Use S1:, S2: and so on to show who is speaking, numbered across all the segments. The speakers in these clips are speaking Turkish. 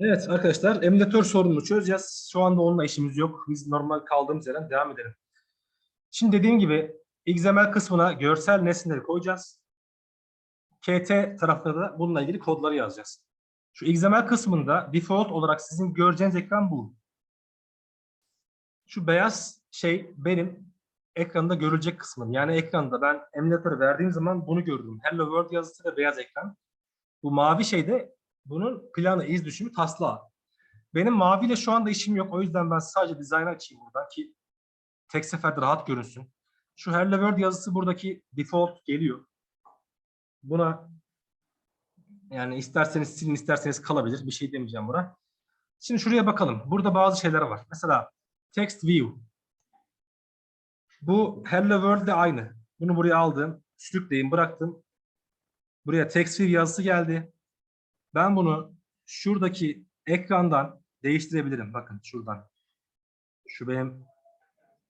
S1: Evet arkadaşlar emülatör sorununu çözeceğiz. Şu anda onunla işimiz yok. Biz normal kaldığımız yerden devam edelim. Şimdi dediğim gibi XML kısmına görsel nesneleri koyacağız. KT tarafına da bununla ilgili kodları yazacağız. Şu XML kısmında default olarak sizin göreceğiniz ekran bu. Şu beyaz şey benim ekranda görülecek kısmım. Yani ekranda ben emülatörü verdiğim zaman bunu görürüm. Hello World yazısı ve beyaz ekran. Bu mavi şey de bunun planı, iz düşümü, taslağı. Benim maviyle şu anda işim yok. O yüzden ben sadece dizaynı açayım buradan ki tek seferde rahat görünsün. Şu Hello World yazısı buradaki default geliyor. Buna yani isterseniz silin, isterseniz kalabilir. Bir şey demeyeceğim buna. Şimdi şuraya bakalım. Burada bazı şeyler var. Mesela text view. Bu Hello World de aynı. Bunu buraya aldım. Sürükleyeyim, bıraktım. Buraya text view yazısı geldi. Ben bunu şuradaki ekrandan değiştirebilirim. Bakın şuradan. Şu benim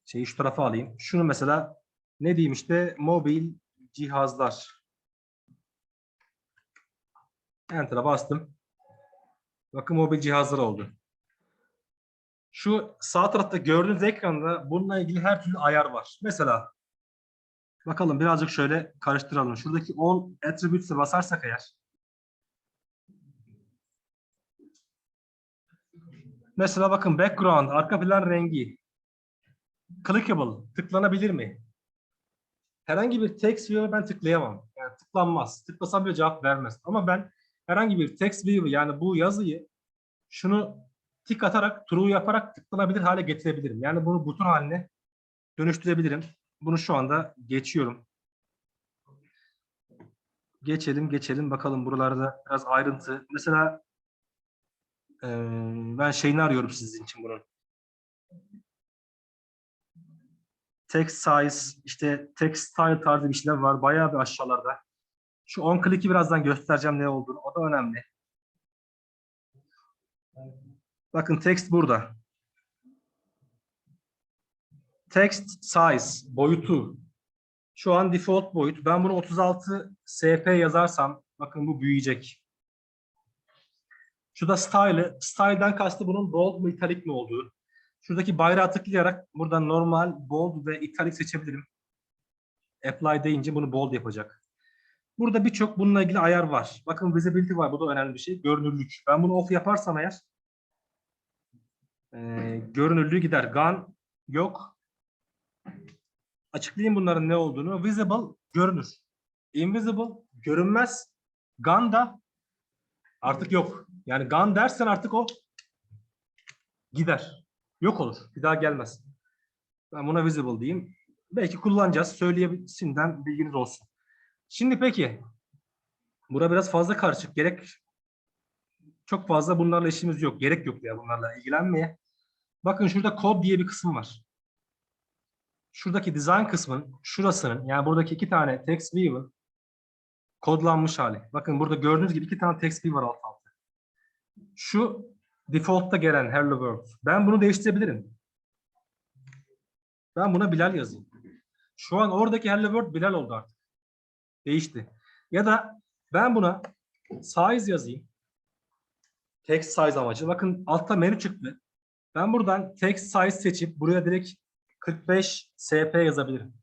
S1: şeyi şu tarafa alayım. Şunu mesela ne diyeyim işte mobil cihazlar. Enter'a bastım. Bakın mobil cihazlar oldu. Şu sağ tarafta gördüğünüz ekranda bununla ilgili her türlü ayar var. Mesela bakalım birazcık şöyle karıştıralım. Şuradaki all attributes'e basarsak eğer Mesela bakın background, arka plan rengi. Clickable, tıklanabilir mi? Herhangi bir text view'e ben tıklayamam. Yani tıklanmaz. Tıklasam bile cevap vermez. Ama ben herhangi bir text view yani bu yazıyı şunu tik atarak, true yaparak tıklanabilir hale getirebilirim. Yani bunu buton haline dönüştürebilirim. Bunu şu anda geçiyorum. Geçelim, geçelim. Bakalım buralarda biraz ayrıntı. Mesela ee, ben şeyini arıyorum sizin için bunun. Text size, işte text style tarzı bir şeyler var. Bayağı bir aşağılarda. Şu on click'i birazdan göstereceğim ne olduğunu. O da önemli. Bakın text burada. Text size, boyutu. Şu an default boyut. Ben bunu 36 SP yazarsam, bakın bu büyüyecek. Şu da style'ı. Style'den kastı bunun bold mu italic mi olduğu. Şuradaki bayrağı tıklayarak buradan normal, bold ve italic seçebilirim. Apply deyince bunu bold yapacak. Burada birçok bununla ilgili ayar var. Bakın visibility var. Bu da önemli bir şey. Görünürlük. Ben bunu off yaparsam eğer e, görünürlüğü gider. Gone yok. Açıklayayım bunların ne olduğunu. Visible görünür. Invisible görünmez. Gone da artık yok. Yani gone dersen artık o gider. Yok olur. Bir daha gelmez. Ben buna visible diyeyim. Belki kullanacağız. Söyleyebilsinden bilginiz olsun. Şimdi peki. Bura biraz fazla karışık. Gerek çok fazla bunlarla işimiz yok. Gerek yok ya bunlarla ilgilenmeye. Bakın şurada kod diye bir kısım var. Şuradaki design kısmın şurasının yani buradaki iki tane text view'ın kodlanmış hali. Bakın burada gördüğünüz gibi iki tane text view var alt alta. Şu default'ta gelen hello world. Ben bunu değiştirebilirim. Ben buna Bilal yazayım. Şu an oradaki hello world Bilal oldu artık. Değişti. Ya da ben buna size yazayım. Text size amacı. Bakın altta menü çıktı. Ben buradan text size seçip buraya direkt 45 SP yazabilirim.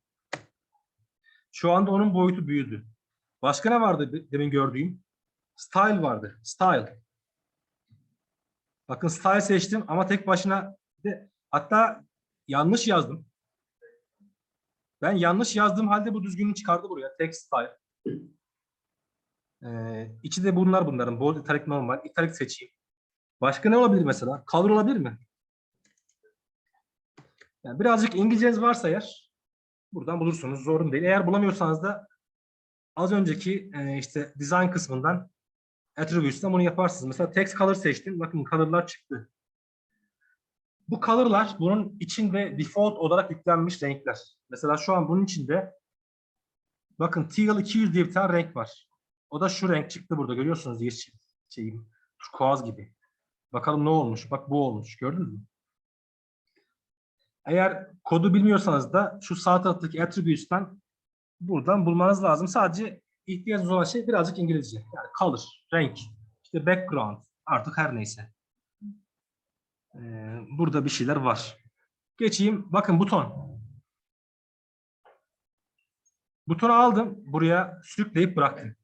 S1: Şu anda onun boyutu büyüdü. Başka ne vardı demin gördüğüm? Style vardı. Style. Bakın style seçtim ama tek başına de, hatta yanlış yazdım. Ben yanlış yazdığım halde bu düzgünlüğü çıkardı buraya. Text style. Ee, içi de bunlar bunların. Bold, italic, normal. Italic seçeyim. Başka ne olabilir mesela? Color olabilir mi? Yani birazcık İngilizceniz varsa eğer buradan bulursunuz. Zorun değil. Eğer bulamıyorsanız da az önceki e, işte design kısmından attributes'tan bunu yaparsınız. Mesela text color seçtim. Bakın color'lar çıktı. Bu color'lar bunun içinde default olarak yüklenmiş renkler. Mesela şu an bunun içinde bakın teal 200 diye bir tane renk var. O da şu renk çıktı burada. Görüyorsunuz yeşil şeyim. Turkuaz gibi. Bakalım ne olmuş. Bak bu olmuş. Gördünüz mü? Eğer kodu bilmiyorsanız da şu sağ taraftaki attributes'tan buradan bulmanız lazım. Sadece ihtiyacınız olan şey birazcık İngilizce. Yani color, renk, işte background, Artık her neyse. Ee, burada bir şeyler var. Geçeyim. Bakın buton. Butonu aldım. Buraya sürükleyip bıraktım.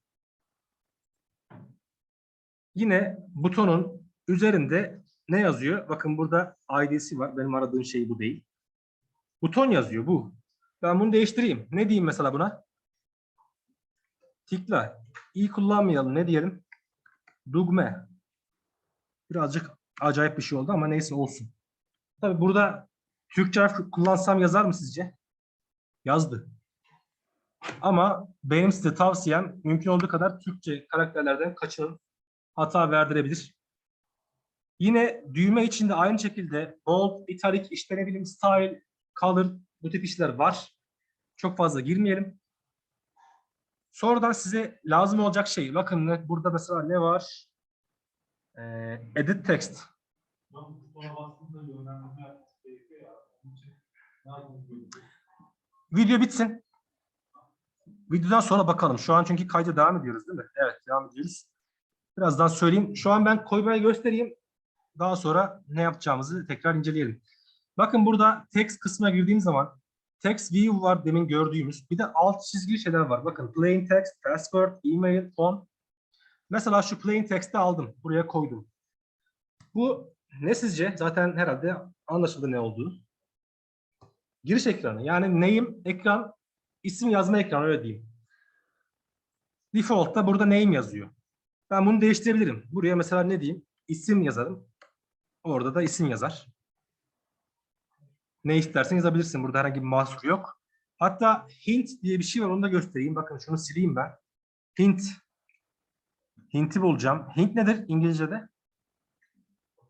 S1: Yine butonun üzerinde ne yazıyor? Bakın burada ID'si var. Benim aradığım şey bu değil. Buton yazıyor bu. Ben bunu değiştireyim. Ne diyeyim mesela buna? Tıkla. İyi kullanmayalım. Ne diyelim? Dugme. Birazcık acayip bir şey oldu ama neyse olsun. Tabii burada Türkçe harf kullansam yazar mı sizce? Yazdı. Ama benim size tavsiyem mümkün olduğu kadar Türkçe karakterlerden kaçının. Hata verdirebilir. Yine düğme içinde aynı şekilde bold, italic, işte ne bileyim style, color bu tip işler var. Çok fazla girmeyelim. Sonradan size lazım olacak şey. Bakın burada mesela ne var? Ee, edit text. Video bitsin. Videodan sonra bakalım. Şu an çünkü kayda devam ediyoruz değil mi? Evet devam ediyoruz. Birazdan söyleyeyim. Şu an ben koymayı göstereyim. Daha sonra ne yapacağımızı tekrar inceleyelim. Bakın burada text kısmına girdiğim zaman text view var demin gördüğümüz. Bir de alt çizgili şeyler var. Bakın plain text, password, email, phone. Mesela şu plain text'i aldım. Buraya koydum. Bu ne sizce? Zaten herhalde anlaşıldı ne olduğu. Giriş ekranı. Yani name ekran, isim yazma ekranı öyle diyeyim. Default'ta burada name yazıyor. Ben bunu değiştirebilirim. Buraya mesela ne diyeyim? İsim yazarım. Orada da isim yazar. Ne istersen yazabilirsin. Burada herhangi bir mahsur yok. Hatta hint diye bir şey var. Onu da göstereyim. Bakın şunu sileyim ben. Hint. Hint'i bulacağım. Hint nedir İngilizce'de?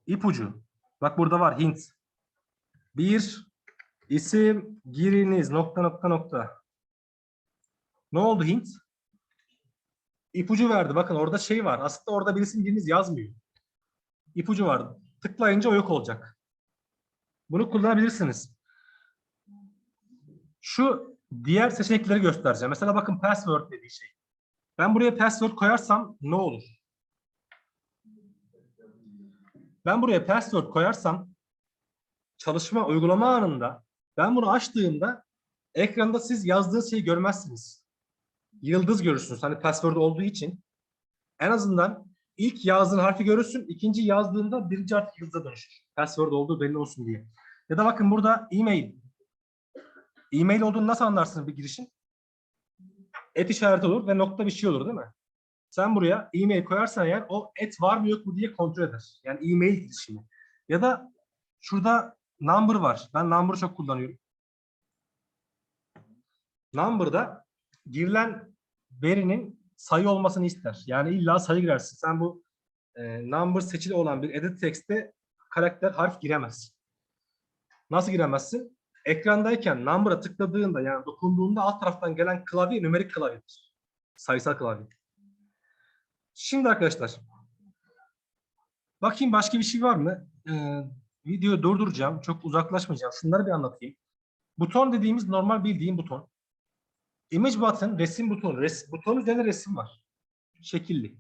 S1: İpucu. Bak burada var hint. Bir isim giriniz nokta nokta nokta. Ne oldu hint? İpucu verdi. Bakın orada şey var. Aslında orada bir isim giriniz yazmıyor. İpucu var. Tıklayınca o yok olacak. Bunu kullanabilirsiniz. Şu diğer seçenekleri göstereceğim. Mesela bakın password dediği şey. Ben buraya password koyarsam ne olur? Ben buraya password koyarsam çalışma uygulama anında ben bunu açtığımda ekranda siz yazdığınız şeyi görmezsiniz. Yıldız görürsünüz. Hani password olduğu için. En azından ilk yazdığın harfi görürsün. ikinci yazdığında birinci harf yıldıza dönüşür. Password olduğu belli olsun diye. Ya da bakın burada e-mail. E-mail olduğunu nasıl anlarsınız bir girişin? Et işareti olur ve nokta bir şey olur değil mi? Sen buraya e-mail koyarsan eğer o et var mı yok mu diye kontrol eder. Yani e-mail girişimi. Ya da şurada number var. Ben number'ı çok kullanıyorum. Number'da girilen verinin sayı olmasını ister. Yani illa sayı girersin. Sen bu e, number seçili olan bir edit text'te karakter harf giremez. Nasıl giremezsin? Ekrandayken number'a tıkladığında yani dokunduğunda alt taraftan gelen klavye nümerik klavyedir. Sayısal klavye. Şimdi arkadaşlar bakayım başka bir şey var mı? Ee, videoyu durduracağım. Çok uzaklaşmayacağım. Şunları bir anlatayım. Buton dediğimiz normal bildiğim buton. Image button resim butonu. Res, butonun üzerinde resim var. Şekilli.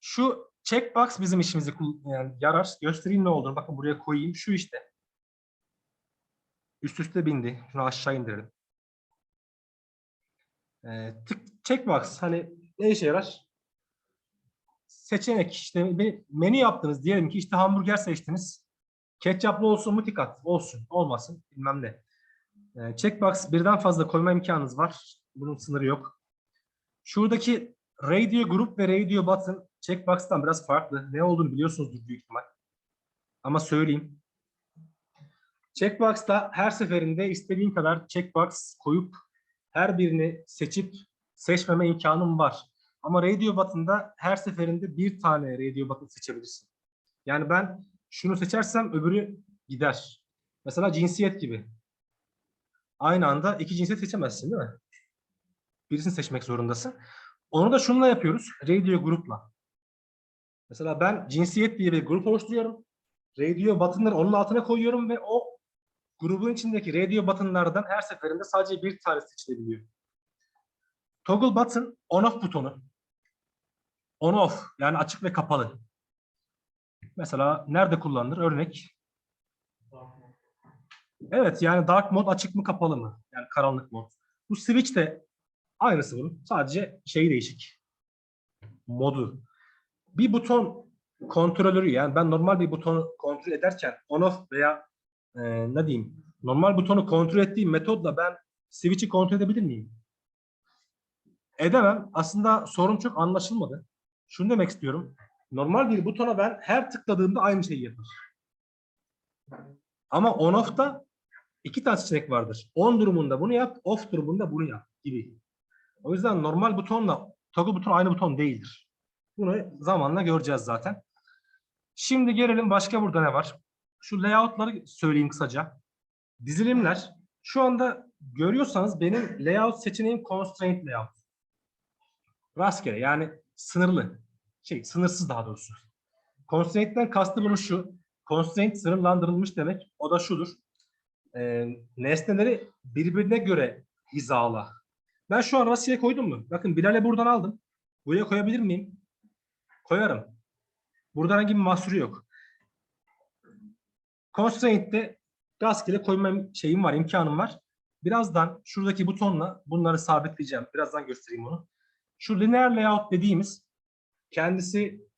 S1: Şu checkbox bizim işimizi yani yarar. Göstereyim ne olduğunu. Bakın buraya koyayım. Şu işte. Üst üste bindi. Şunu aşağı indirelim. Ee, tık, checkbox hani ne işe yarar? Seçenek işte bir menü yaptınız diyelim ki işte hamburger seçtiniz. Ketçaplı olsun mu dikkat olsun olmasın bilmem ne. Ee, checkbox birden fazla koyma imkanınız var. Bunun sınırı yok. Şuradaki radio grup ve radio button checkbox'tan biraz farklı. Ne olduğunu biliyorsunuzdur büyük ihtimal. Ama söyleyeyim. Checkbox'ta her seferinde istediğin kadar checkbox koyup her birini seçip seçmeme imkanın var. Ama radio button'da her seferinde bir tane radio button seçebilirsin. Yani ben şunu seçersem öbürü gider. Mesela cinsiyet gibi. Aynı anda iki cinsiyet seçemezsin değil mi? Birisini seçmek zorundasın. Onu da şununla yapıyoruz. Radio grupla. Mesela ben cinsiyet diye bir grup oluşturuyorum. Radio buttonları onun altına koyuyorum ve o grubun içindeki radio buttonlardan her seferinde sadece bir tane seçilebiliyor. Toggle button on off butonu. On off yani açık ve kapalı. Mesela nerede kullanılır? Örnek. Evet yani dark mod açık mı kapalı mı? Yani karanlık mod. Bu switch de aynısı bunun. Sadece şeyi değişik. Modu. Bir buton kontrolörü yani ben normal bir butonu kontrol ederken on off veya e, ne diyeyim normal butonu kontrol ettiğim metodla ben switch'i kontrol edebilir miyim? Edemem. Aslında sorun çok anlaşılmadı. Şunu demek istiyorum. Normal bir butona ben her tıkladığımda aynı şeyi yapar. Ama on off'ta iki tane seçenek vardır. On durumunda bunu yap, off durumunda bunu yap gibi. O yüzden normal butonla toggle buton aynı buton değildir. Bunu zamanla göreceğiz zaten. Şimdi gelelim başka burada ne var? Şu layout'ları söyleyeyim kısaca. Dizilimler. Şu anda görüyorsanız benim layout seçeneğim constraint layout. Rastgele yani sınırlı. Şey sınırsız daha doğrusu. Constraint'ten kastı bunun şu. Constraint sınırlandırılmış demek. O da şudur. Ee, nesneleri birbirine göre hizala. Ben şu an rastgele koydum mu? Bakın Bilal'e buradan aldım. Buraya koyabilir miyim? Koyarım. Burada herhangi bir mahsuru yok. Constraint'te rastgele koyma şeyim var, imkanım var. Birazdan şuradaki butonla bunları sabitleyeceğim. Birazdan göstereyim onu. Şu linear layout dediğimiz kendisi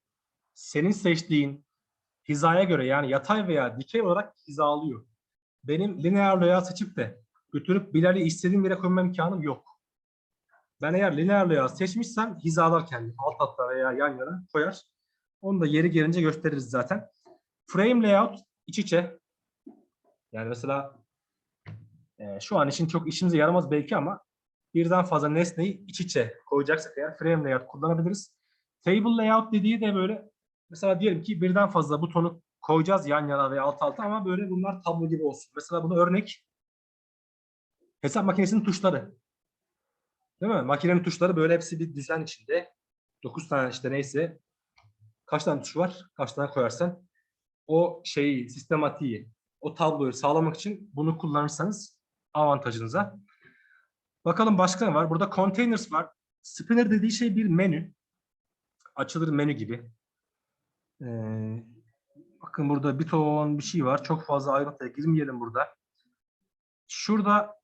S1: senin seçtiğin hizaya göre yani yatay veya dikey olarak hizalıyor. Benim linear layout seçip de götürüp Bilal'i istediğim yere koyma imkanım yok. Ben eğer linear layout seçmişsem hizalar kendi alt alta veya yan yana koyar. Onu da yeri gelince gösteririz zaten. Frame layout iç içe. Yani mesela e, şu an için çok işimize yaramaz belki ama birden fazla nesneyi iç içe koyacaksak eğer frame layout kullanabiliriz. Table layout dediği de böyle mesela diyelim ki birden fazla butonu koyacağız yan yana veya alt alta ama böyle bunlar tablo gibi olsun. Mesela bunu örnek hesap makinesinin tuşları. Değil mi? Makinenin tuşları böyle hepsi bir düzen içinde. 9 tane işte neyse kaç tane tuş var? Kaç tane koyarsan o şeyi, sistematiği, o tabloyu sağlamak için bunu kullanırsanız avantajınıza. Bakalım başka ne var? Burada containers var. Spinner dediği şey bir menü. Açılır menü gibi. Ee, bakın burada bir ton bir şey var. Çok fazla ayrıntıya girmeyelim burada. Şurada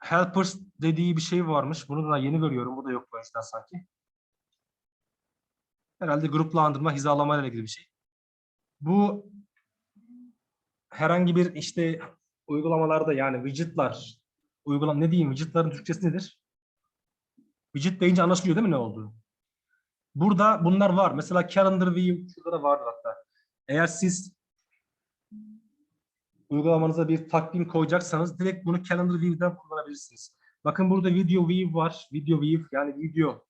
S1: helpers dediği bir şey varmış. Bunu da yeni görüyorum. Bu da yok bu yüzden sanki. Herhalde gruplandırma, hizalama ile ilgili bir şey. Bu herhangi bir işte uygulamalarda yani widgetlar, uygulam ne diyeyim widgetların Türkçesi nedir? Widget deyince anlaşılıyor değil mi ne olduğu? Burada bunlar var. Mesela calendar view şurada da vardır hatta. Eğer siz uygulamanıza bir takvim koyacaksanız direkt bunu calendar view'den kullanabilirsiniz. Bakın burada video view var. Video view yani video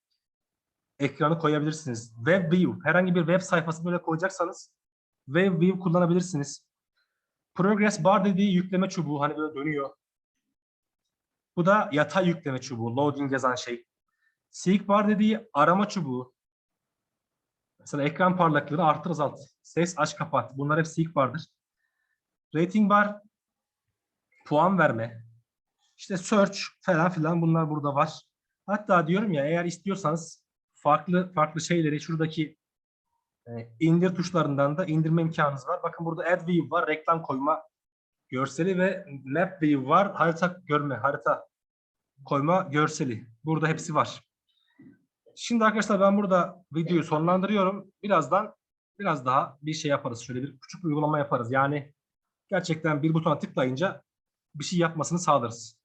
S1: ekranı koyabilirsiniz. Web view herhangi bir web sayfası böyle koyacaksanız web view kullanabilirsiniz. Progress bar dediği yükleme çubuğu hani böyle dönüyor. Bu da yatay yükleme çubuğu, loading yazan şey. Seek bar dediği arama çubuğu. Mesela ekran parlaklığını arttır azalt. Ses aç kapat. Bunlar hep seek bardır. Rating bar puan verme. İşte search falan filan bunlar burada var. Hatta diyorum ya eğer istiyorsanız farklı farklı şeyleri şuradaki e, indir tuşlarından da indirme imkanınız var. Bakın burada add view var, reklam koyma görseli ve map view var, harita görme, harita koyma görseli. Burada hepsi var. Şimdi arkadaşlar ben burada videoyu sonlandırıyorum. Birazdan biraz daha bir şey yaparız. Şöyle bir küçük uygulama yaparız. Yani gerçekten bir butona tıklayınca bir şey yapmasını sağlarız.